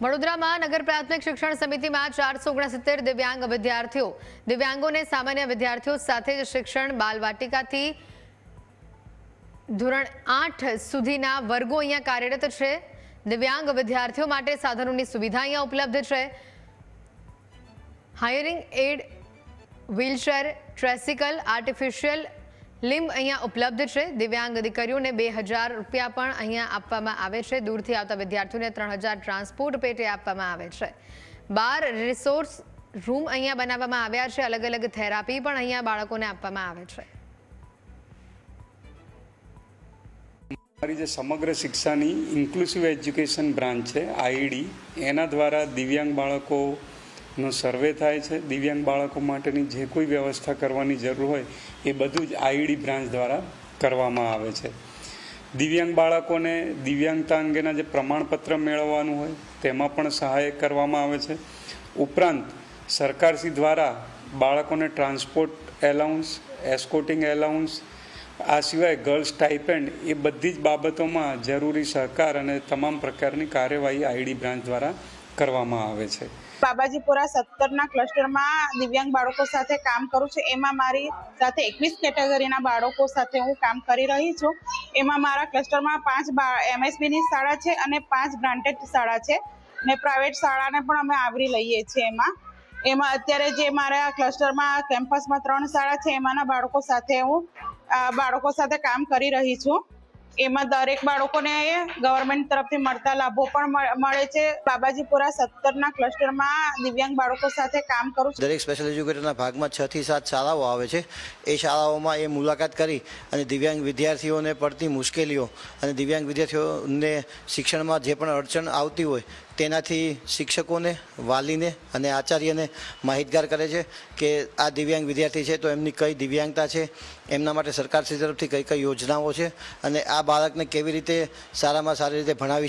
વડોદરામાં નગર પ્રાથમિક શિક્ષણ સમિતિમાં ચારસો ઓગણસિત્તેર દિવ્યાંગ વિદ્યાર્થીઓ, દિવ્યાંગોને સામાન્ય વિદ્યાર્થીઓ સાથે જ શિક્ષણ બાલવાટિકાથી ધોરણ આઠ સુધીના વર્ગો અહીંયા કાર્યરત છે. દિવ્યાંગ વિદ્યાર્થીઓ માટે સાધનોની સુવિધા અહીંયા ઉપલબ્ધ છે. Hearing aid wheelchair tricycle artificial limb અહીંયા ઉપલબ્ધ છે. દિવ્યાંગ દીકરીઓને બે હજાર રૂપિયા પણ અહીંયા આપવામાં આવે છે. દૂરથી આવતા વિદ્યાર્થીઓને ત્રણ હજાર ટ્રાન્સપોર્ટ પેટે આપવામાં આવે છે. બાર રિસોર્સ રૂમ અહીંયા બનાવવામાં આવ્યા છે. અલગ અલગ થેરાપી પણ અહીંયા બાળકોને આપવામાં આવે છે. અમારી જે સમગ્ર શિક્ષાની ઇન્ક્લુસિવ એજ્યુકેશન બ્રાન્ચ છે, આઈડી, એના દ્વારા દિવ્યાંગ બાળકોનો સર્વે થાય છે, દિવ્યાંગ બાળકો માટેની જે કોઈ વ્યવસ્થા કરવાની જરૂર હોય, એ બધું જ આઈડી બ્રાન્ચ દ્વારા કરવામાં આવે છે. દિવ્યાંગ બાળકોને દિવ્યાંગતા અંગેના જે પ્રમાણપત્ર મેળવવાનું હોય, તેમાં પણ સહાય કરવામાં આવે છે. ઉપરાંત, સરકારશ્રી દ્વારા બાળકોને ટ્રાન્સપોર્ટ એલાઉન્સ, એસ્કોટિંગ એલાઉન્સ, આ સિવાય ગર્લ્સ ટાઇપેન્ડ એ બધી જ બાબતોમાં જરૂરી સહકાર અને તમામ પ્રકારની કાર્યવાહી આઈડી બ્રાન્ચ દ્વારા કરવામાં આવે છે. બાબાજીપુરા સત્તરના ક્લસ્ટરમાં દિવ્યાંગ બાળકો સાથે કામ કરું છું. એમાં મારી સાથે એકવીસ કેટેગરીના બાળકો સાથે હું કામ કરી રહી છું. એમાં મારા ક્લસ્ટરમાં પાંચ એમએસબીની શાળા છે અને પાંચ બ્રાન્ડેડ શાળા છે. ને પ્રાઇવેટ શાળાને પણ અમે આવરી લઈએ છીએ એમાં. એમાં અત્યારે જે મારા ક્લસ્ટરમાં કેમ્પસમાં ત્રણ શાળા છે, એમાંના બાળકો સાથે હું બાળકો સાથે કામ કરી રહી છું. એમાં દરેક બાળકોને ગવર્મેન્ટ તરફથી મળતા લાભો પણ મળે છે. બાબાજીપુરા સત્તરના ક્લસ્ટરમાં દિવ્યાંગ બાળકો સાથે કામ કરું છું. દરેક સ્પેશિયલ એજ્યુકેટરના ભાગમાં છ થી સાત શાળાઓ આવે છે. એ શાળાઓમાં એ મુલાકાત કરી અને દિવ્યાંગ વિદ્યાર્થીઓને પડતી મુશ્કેલીઓ અને દિવ્યાંગ વિદ્યાર્થીઓને શિક્ષણમાં જે પણ અડચણ આવતી હોય તેનાથી શિક્ષકોને, વાલીને અને આચાર્યને માહિતગાર કરે છે કે આ દિવ્યાંગ વિદ્યાર્થી છે તો એમની કઈ દિવ્યાંગતા છે, એમના માટે સરકારશ્રી તરફથી કઈ કઈ યોજનાઓ છે અને આ બાળકને કેવી રીતે સારામાં સારી રીતે ભણાવી